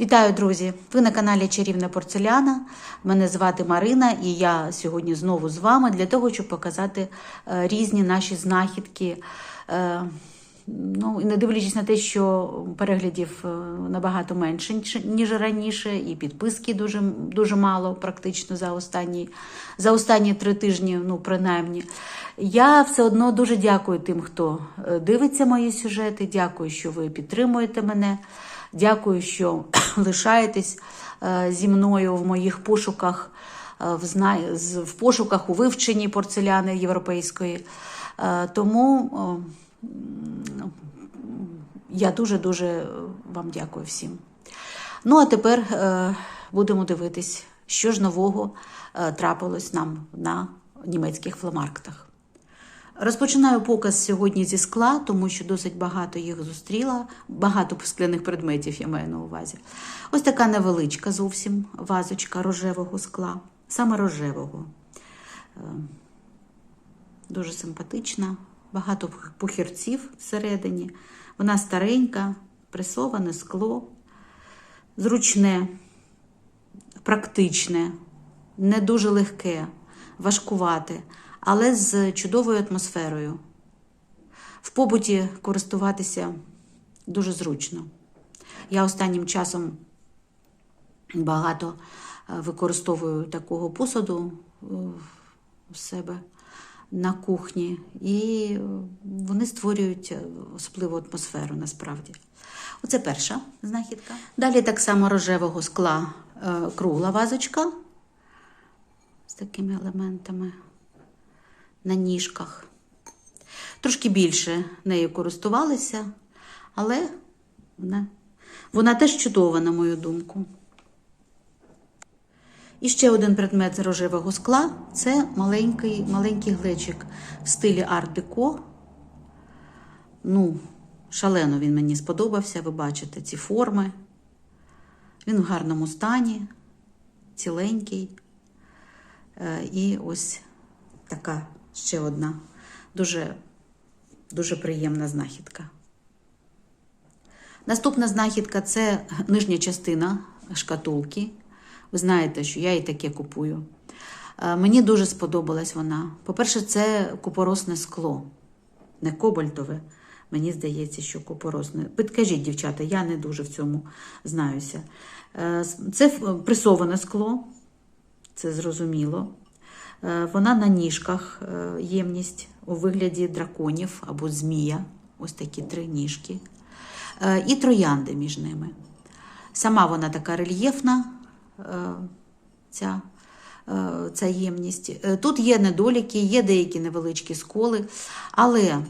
Вітаю, друзі! Ви на каналі Чарівна Порцеляна. Мене звати Марина, і я сьогодні знову з вами для того, щоб показати е, різні наші знахідки. Е, Ну, і не дивлячись на те, що переглядів е, набагато менше, ніж- раніше, і підписки дуже, дуже мало, практично за останні, за останні три тижні, ну, принаймні. Я все одно дуже дякую тим, хто дивиться мої сюжети. Дякую, що ви підтримуєте мене. Дякую, що лишаєтесь е, зі мною в моїх пошуках, е, в, пошуках у вивченні порцеляни європейської. Е, Тому я дуже-дуже вам дякую всім. Ну, а тепер будемо дивитись, що ж нового трапилось нам на німецьких фламарктах. Розпочинаю показ сьогодні зі скла, тому що досить багато їх зустріла, багато скляних предметів я маю на увазі. Ось така невеличка зовсім вазочка рожевого скла, саме рожевого. Е, Дуже симпатична, багато пухірців всередині. Вона старенька, пресоване скло, зручне, практичне, не дуже легке, важкувате, але з чудовою атмосферою. В побуті користуватися дуже зручно. Я останнім часом багато е, використовую такого посуду е, у себе на кухні, і е, вони створюють е, особливу атмосферу насправді. Оце перша знахідка. Далі так само рожевого скла е, кругла вазочка з такими елементами на ніжках. Трошки більше нею користувалися, але вона, вона теж чудова, на мою думку. І ще один предмет з рожевого скла це маленький, маленький глечик в стилі арт-деко. Ну, шалено він мені сподобався, ви бачите ці форми. Він в гарному стані, ціленький. Е, І ось така ще одна дуже, дуже приємна знахідка. Наступна знахідка це нижня частина шкатулки. Ви знаєте, що я і таке купую. Е, Мені дуже сподобалась вона. По-перше, це купоросне скло, не кобальтове. Мені здається, що купоросне. Підкажіть, дівчата, я не дуже в цьому знаюся. Е, Це пресоване скло, це зрозуміло. Е, Вона на ніжках е, ємність у вигляді драконів або змія. Ось такі три ніжки. Е, І троянди між ними. Сама вона така рельєфна, ця, ця ємність. Тут є недоліки, є деякі невеличкі сколи, але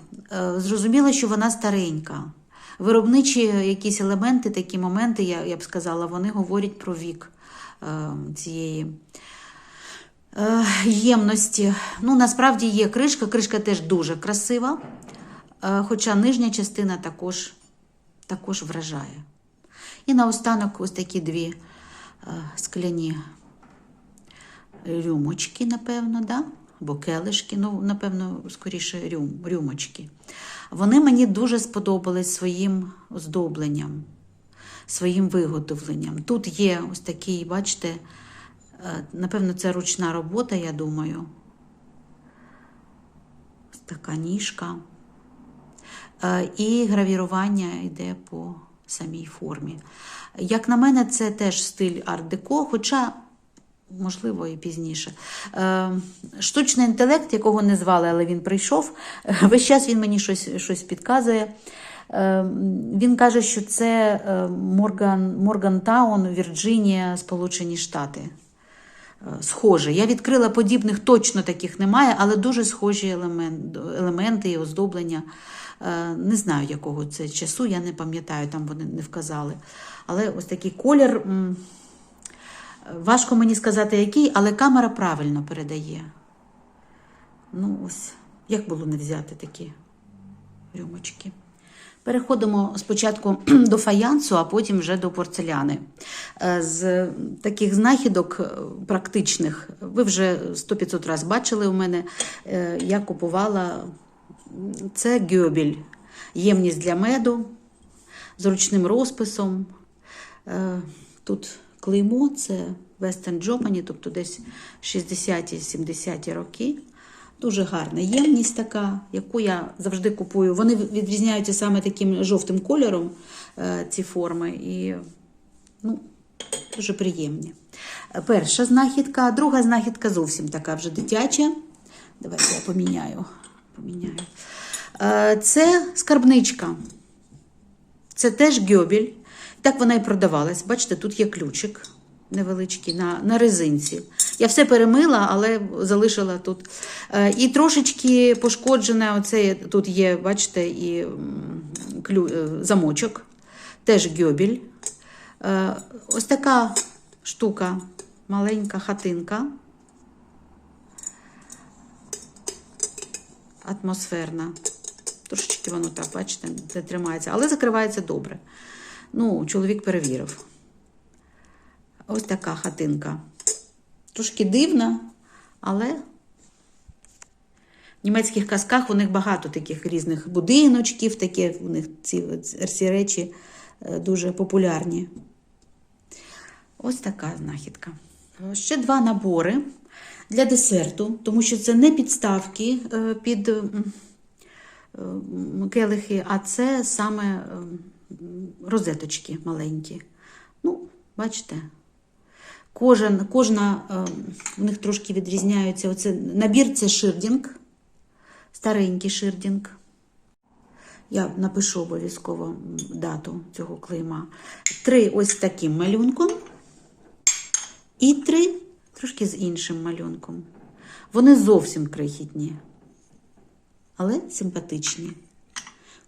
зрозуміло, що вона старенька. Виробничі якісь елементи, такі моменти, я, я б сказала, вони говорять про вік цієї е, ємності. Ну, насправді є кришка, кришка теж дуже красива, е, хоча нижня частина також, також вражає. І наостанок ось такі дві е, скляні рюмочки, напевно, да? або келишки, ну, напевно, скоріше рюм, рюмочки. Вони мені дуже сподобались своїм оздобленням, своїм виготовленням. Тут є ось такий, бачите, напевно, це ручна робота, я думаю. Така ніжка. Е, І гравірування йде по самій формі. Як на мене, це теж стиль арт-деко, хоча, можливо, і пізніше. Е, Штучний інтелект, якого не звали, але він прийшов, весь час він мені щось, щось підказує. Е, Він каже, що це е, Морган, Моргантаун, Вірджинія, Сполучені Штати. Е, Схоже. Я відкрила подібних, точно таких немає, але дуже схожі елемент, елементи і оздоблення. Е, Не знаю, якого це часу, я не пам'ятаю, там вони не вказали. Але ось такий колір. Важко мені сказати, який, але камера правильно передає. Ну, ось, як було не взяти такі рюмочки. Переходимо спочатку до фаянсу, а потім вже до порцеляни. Е, З таких знахідок е, практичних, ви вже 100-500 разів бачили у мене, е, я купувала це гьобіль, ємність для меду з ручним розписом. Тут клеймо, це Western Germany, тобто десь 60-70 роки. Дуже гарна ємність така, яку я завжди купую. Вони відрізняються саме таким жовтим кольором, е, ці форми, і ну, дуже приємні. Е, Перша знахідка, друга знахідка зовсім така вже дитяча. Давайте я поміняю. поміняю. Е, Це скарбничка. Це теж гьобіль. Так вона і продавалась. Бачите, тут є ключик невеличкий на, на резинці. Я все перемила, але залишила тут. Е, І трошечки пошкоджене, оце тут є, бачите, і клю, е, замочок, теж гьобіль. Е, Ось така штука, маленька хатинка. Атмосферна. Трошечки воно так, бачите, не тримається, але закривається добре. Ну, чоловік перевірив. Ось така хатинка. Трошки дивна, але в німецьких казках у них багато таких різних будиночків, такі у них ці, ці речі е, дуже популярні. Ось така знахідка. Ще два набори для десерту, тому що це не підставки е, під келихи, а це саме розеточки маленькі. Ну, бачите, Кожен, кожна е, в них трошки відрізняються. Оце, набір це ширдінг, старенький ширдінг. Я напишу обов'язково дату цього клейма. Три ось таким малюнком. І три трошки з іншим малюнком. Вони зовсім крихітні, але симпатичні.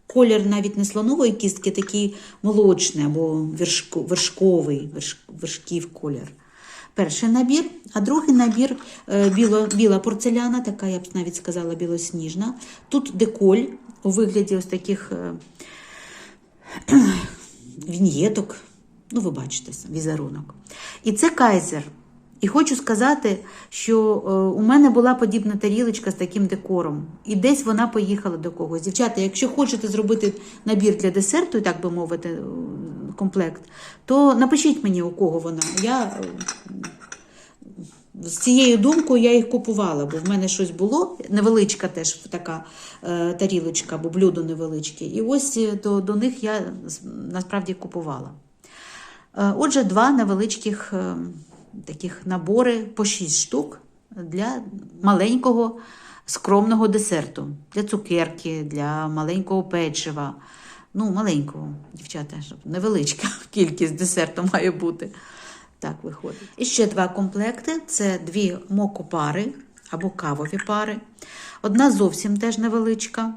Колір навіть не слонової кістки, такий молочний або вершко, вершковий, верш, вершків колір. Перший набір, а другий набір е, біло, біла порцеляна, така, я б навіть сказала, білосніжна. Тут деколь у вигляді ось таких е, віньєток. Ну, ви бачите, візерунок. І це кайзер. І хочу сказати, що е, у мене була подібна тарілочка з таким декором. І десь вона поїхала до когось. Дівчата, якщо хочете зробити набір для десерту, так би мовити, комплект, то напишіть мені, у кого вона. Я е, з цією думкою я їх купувала, бо в мене щось було. Невеличка теж така е, тарілочка, бо блюдо невеличке. І ось е, до, до них я насправді купувала. Отже, два невеличких таких набори по 6 штук для маленького скромного десерту, для цукерки, для маленького печива. Ну, маленького, дівчата, щоб невеличка кількість десерту має бути. Так виходить. І ще два комплекти: це дві мокопари або кавові пари. Одна зовсім теж невеличка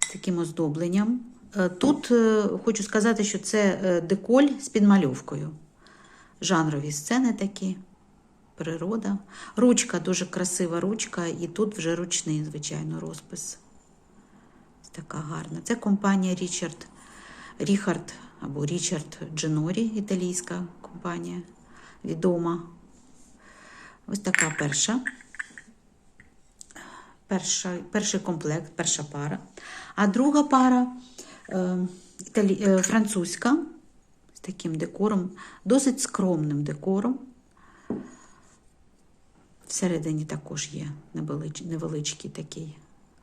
з таким оздобленням. Е, Тут е, хочу сказати, що це е, деколь з підмальовкою. Жанрові сцени такі, природа. Ручка дуже красива ручка, і тут вже ручний, звичайно, розпис. Така гарна. Це компанія Річард Ріхард або Річард Дженорі, італійська компанія, відома. Ось така перша. Перша, перший комплект, перша пара. А друга пара е, італі, е, французька з таким декором, досить скромним декором. Всередині також є невелич, невеличкий такий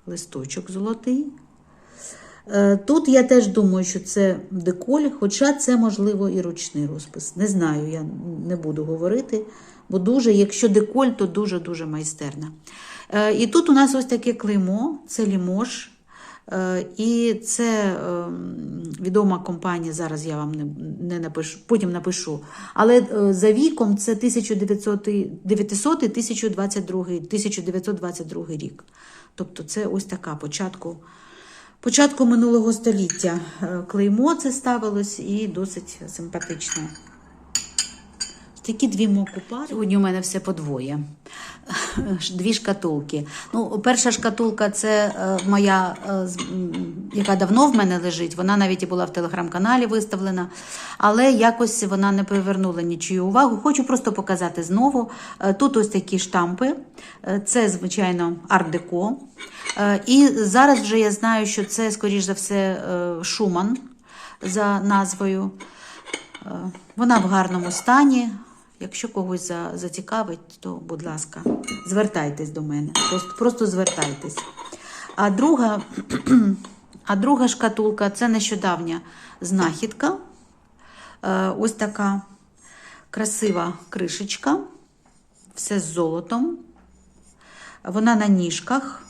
листочок золотий. Е, Тут я теж думаю, що це деколь, хоча це, можливо, і ручний розпис. Не знаю, я не буду говорити, бо дуже, якщо деколь, то дуже-дуже майстерна. Е, І тут у нас ось таке клеймо, це лімож. Е, І це е, відома компанія, зараз я вам не, напишу, потім напишу. Але за віком це 1900-1922 1922 рік. Тобто це ось така початку початку минулого століття. Е, Клеймо це ставилось і досить симпатично. Такі дві мокупари. Сьогодні у мене все подвоє. Дві шкатулки. Ну, перша шкатулка це е, моя, е, яка давно в мене лежить. Вона навіть і була в телеграм-каналі виставлена, але якось вона не привернула нічию увагу. Хочу просто показати знову. Е, Тут ось такі штампи. Це, звичайно, арт-деко. Е, І зараз вже я знаю, що це, скоріш за все, Шуман за назвою. Вона в гарному стані. Якщо когось за- зацікавить, то, будь ласка, звертайтесь до мене. Просто, просто звертайтесь. А друга, а друга шкатулка це нещодавня знахідка. Е, Ось така красива кришечка. Все з золотом. Вона на ніжках.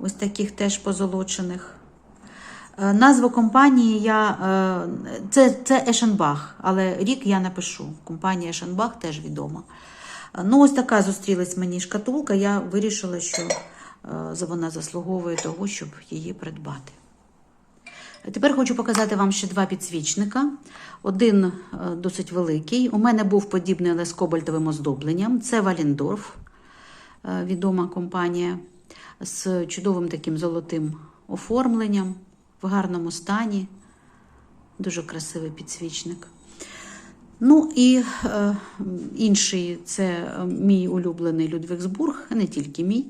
Ось таких теж позолочених. Е, Назву компанії я. е, Це, це Ешенбах, але рік я напишу. Компанія Ешенбах теж відома. Е, Ну, ось така зустрілась мені шкатулка. Я вирішила, що вона заслуговує того, щоб її придбати. Тепер хочу показати вам ще два підсвічника. Один досить великий. У мене був подібний, але з кобальтовим оздобленням. Це Валіндорф, відома компанія з чудовим таким золотим оформленням, в гарному стані. Дуже красивий підсвічник. Ну і е, інший це е, мій улюблений Людвігсбург, не тільки мій.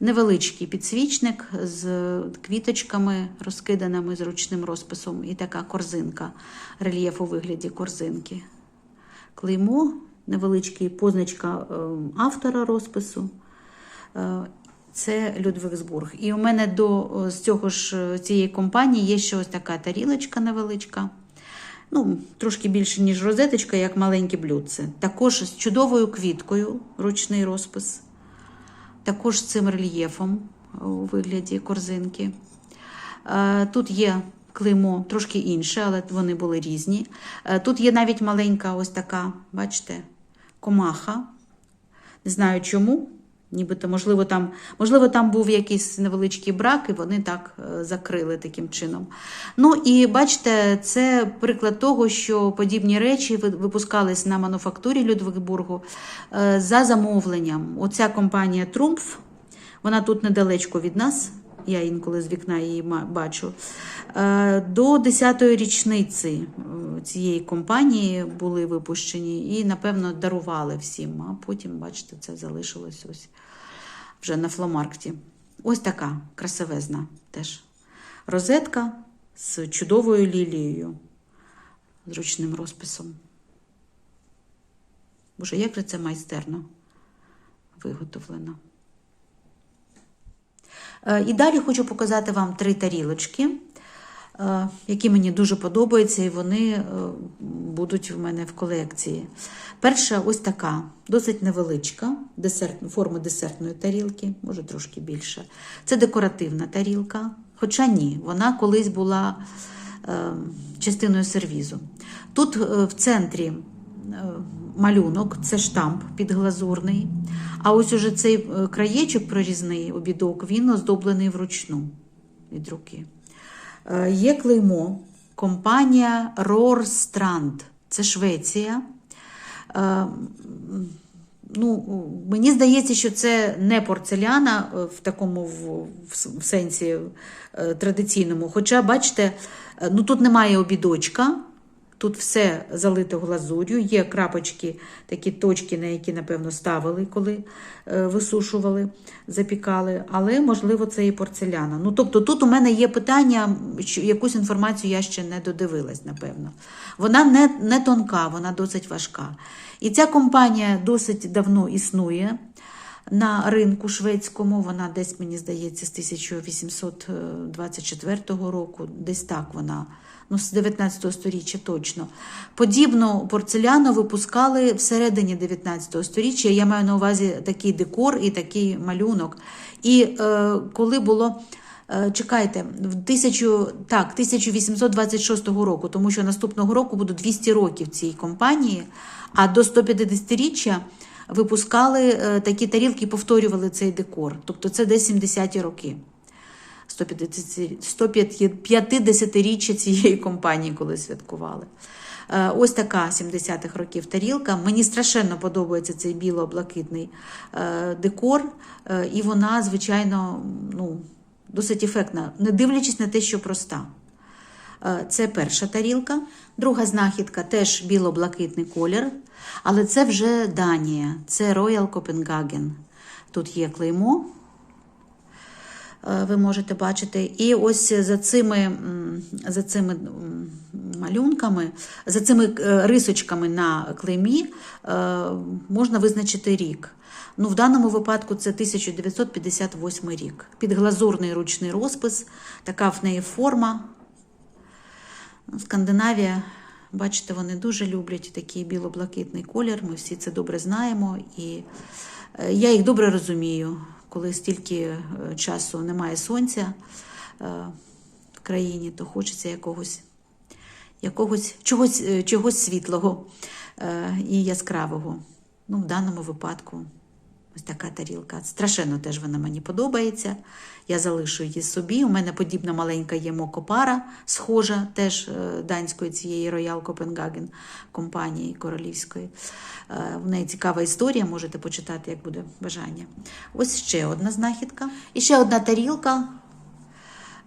Невеличкий підсвічник з квіточками, розкиданими з ручним розписом, і така корзинка, рельєф у вигляді корзинки. Клеймо, невеличкий позначка е, автора розпису. Е, Це Людвігсбург. І у мене до е, з цього ж е, цієї компанії є ще ось така тарілочка невеличка. Ну, трошки більше, ніж розеточка, як маленьке блюдце. Також з чудовою квіткою, ручний розпис. Також з цим рельєфом у вигляді корзинки. Е, Тут є клеймо трошки інше, але вони були різні. Е, Тут є навіть маленька ось така, бачите, комаха. Не знаю чому. Нібито, можливо, там, можливо, там був якийсь невеличкий брак, і вони так е, закрили таким чином. Ну і бачите, це приклад того, що подібні речі ви- випускались на мануфактурі Людвигбургу е, за замовленням. Оця компанія Трумф, вона тут недалечко від нас. Я інколи з вікна її бачу. Е, До 10-ї річниці цієї компанії були випущені і, напевно, дарували всім. А потім, бачите, це залишилось ось вже на фломаркті. Ось така красивезна теж розетка з чудовою лілією, з ручним розписом. Боже, як же це майстерно виготовлено. Е, І далі хочу показати вам три тарілочки, які мені дуже подобаються, і вони е, будуть в мене в колекції. Перша ось така, досить невеличка, десерт, форми десертної тарілки, може трошки більше. Це декоративна тарілка, хоча ні, вона колись була е, частиною сервізу. Тут е, в центрі е, малюнок, це штамп підглазурний. А ось уже цей е, краєчок прорізний обідок, він оздоблений вручну від руки. Е, Є клеймо компанія Рорстранд. Це Швеція. Е, Ну, мені здається, що це не порцеляна е, в такому в, в сенсі традиційному. Хоча, бачите, ну тут немає обідочка, тут все залито глазур'ю, є крапочки, такі точки, на які, напевно, ставили, коли е, висушували, запікали, але, можливо, це і порцеляна. Ну, тобто, тут у мене є питання, що якусь інформацію я ще не додивилась, напевно. Вона не, не тонка, вона досить важка. І ця компанія досить давно існує на ринку шведському. Вона десь, мені здається, з 1824 року, десь так вона, ну, з 19 століття точно. Подібну порцеляну випускали всередині 19 століття. Я маю на увазі такий декор і такий малюнок. І е, коли було. Е, Чекайте, в тисячу, так, 1826 року, тому що наступного року буде 200 років цій компанії, а до 150-річчя випускали е, такі тарілки повторювали цей декор. Тобто це десь 70-ті роки. 150-річчя цієї компанії, коли святкували. Е, Ось така 70-х років тарілка. Мені страшенно подобається цей біло-блакитний е, декор, е, і вона, звичайно, ну, досить ефектна, не дивлячись на те, що проста. Це перша тарілка. Друга знахідка теж біло-блакитний колір, але це вже Данія, це Royal Copenhagen. Тут є клеймо, ви можете бачити. І ось за цими, за цими малюнками, за цими е, рисочками на клеймі е, можна визначити рік. Ну, в даному випадку це 1958 рік. Підглазурний ручний розпис, така в неї форма. Ну, Скандинавія, бачите, вони дуже люблять такий біло-блакитний колір. Ми всі це добре знаємо. І е, я їх добре розумію, коли стільки е, часу немає сонця е, в країні, то хочеться якогось, якогось чогось, е, чогось світлого і яскравого. Ну, в даному випадку ось така тарілка. Страшенно теж вона мені подобається. Я залишу її собі. У мене подібна маленька є мокопара, схожа, теж е, данської цієї Royal Copenhagen компанії королівської. Е, В неї цікава історія, можете почитати, як буде бажання. Ось ще одна знахідка. І ще одна тарілка.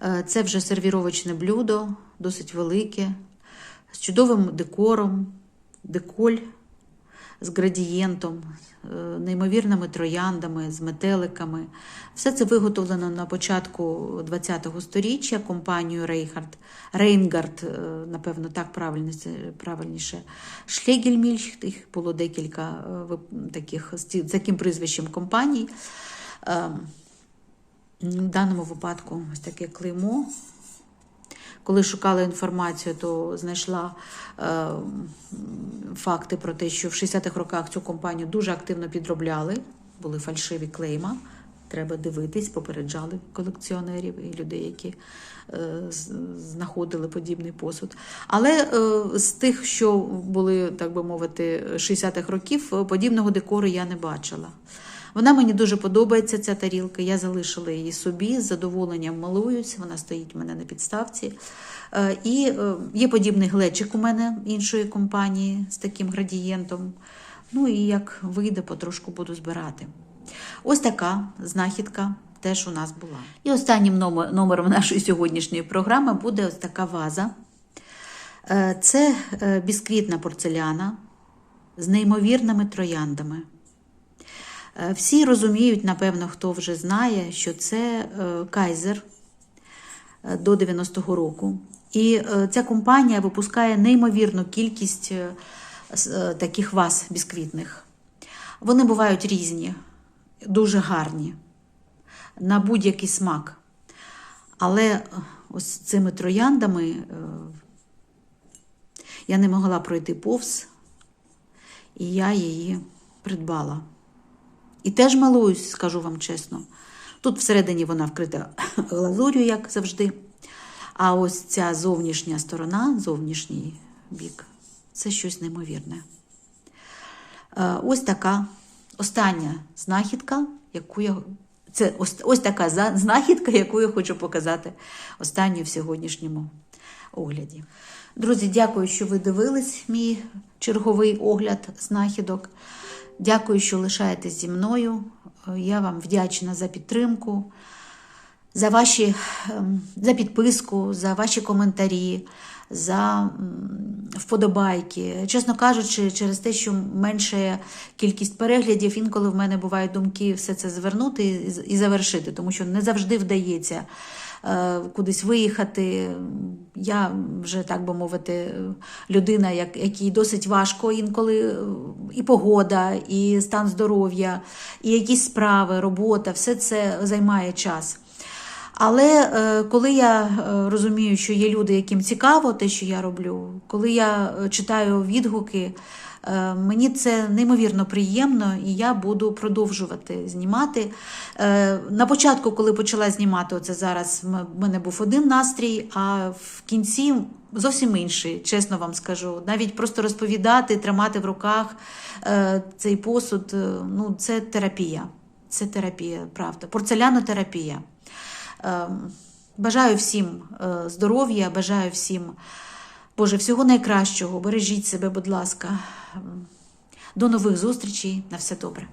Е, Це вже сервіровочне блюдо, досить велике, з чудовим декором, деколь з градієнтом, е, неймовірними трояндами, з метеликами. Все це виготовлено на початку ХХ століття компанією Рейхард, Рейнгард, е, напевно, так правильніше, правильніше. Їх було декілька е, таких з таким прізвищем компаній. Ем, в даному випадку ось таке клеймо. Коли шукала інформацію, то знайшла е, факти про те, що в 60-х роках цю компанію дуже активно підробляли, були фальшиві клейма. Треба дивитись, попереджали колекціонерів і людей, які е, знаходили подібний посуд. Але е, з тих, що були, так би мовити, 60-х років, подібного декору я не бачила. Вона мені дуже подобається, ця тарілка. Я залишила її собі, з задоволенням малуюсь, вона стоїть у мене на підставці. Е, І е, є подібний глечик у мене іншої компанії з таким градієнтом. Ну і як вийде, потрошку буду збирати. Ось така знахідка теж у нас була. І останнім номером нашої сьогоднішньої програми буде ось така ваза. Е, Це бісквітна порцеляна з неймовірними трояндами. Е, Всі розуміють, напевно, хто вже знає, що це е, кайзер е, до 90-го року. І ця компанія випускає неймовірну кількість таких ваз бісквітних. Вони бувають різні, дуже гарні, на будь-який смак. Але ось цими трояндами я не могла пройти повз, і я її придбала. І теж малуюсь, скажу вам чесно. Тут всередині вона вкрита глазур'ю, як завжди. А ось ця зовнішня сторона, зовнішній бік, це щось неймовірне. Е, Ось така остання знахідка, яку я. Це ось, ось така знахідка, яку я хочу показати останню в сьогоднішньому огляді. Друзі, дякую, що ви дивились мій черговий огляд знахідок. Дякую, що лишаєтесь зі мною. Е, Я вам вдячна за підтримку, за ваші ем, за підписку, за ваші коментарі, за вподобайки. Чесно кажучи, через те, що менше кількість переглядів, інколи в мене бувають думки все це звернути і- завершити, тому що не завжди вдається кудись виїхати. Я вже, так би мовити, людина, як, якій досить важко інколи е, і погода, і стан здоров'я, і якісь справи, робота, все це займає час. Але е, коли я е, розумію, що є люди, яким цікаво те, що я роблю, коли я е, читаю відгуки, мені це неймовірно приємно, і я буду продовжувати знімати. На початку, коли почала знімати, оце зараз в мене був один настрій, а в кінці зовсім інший, чесно вам скажу. Навіть просто розповідати, тримати в руках цей посуд, ну, це терапія. Це терапія, правда. Порцелянотерапія. Ем, Бажаю всім е, здоров'я, бажаю всім, Боже, всього найкращого. Бережіть себе, будь ласка. Ем, До нових зустрічей. На все добре.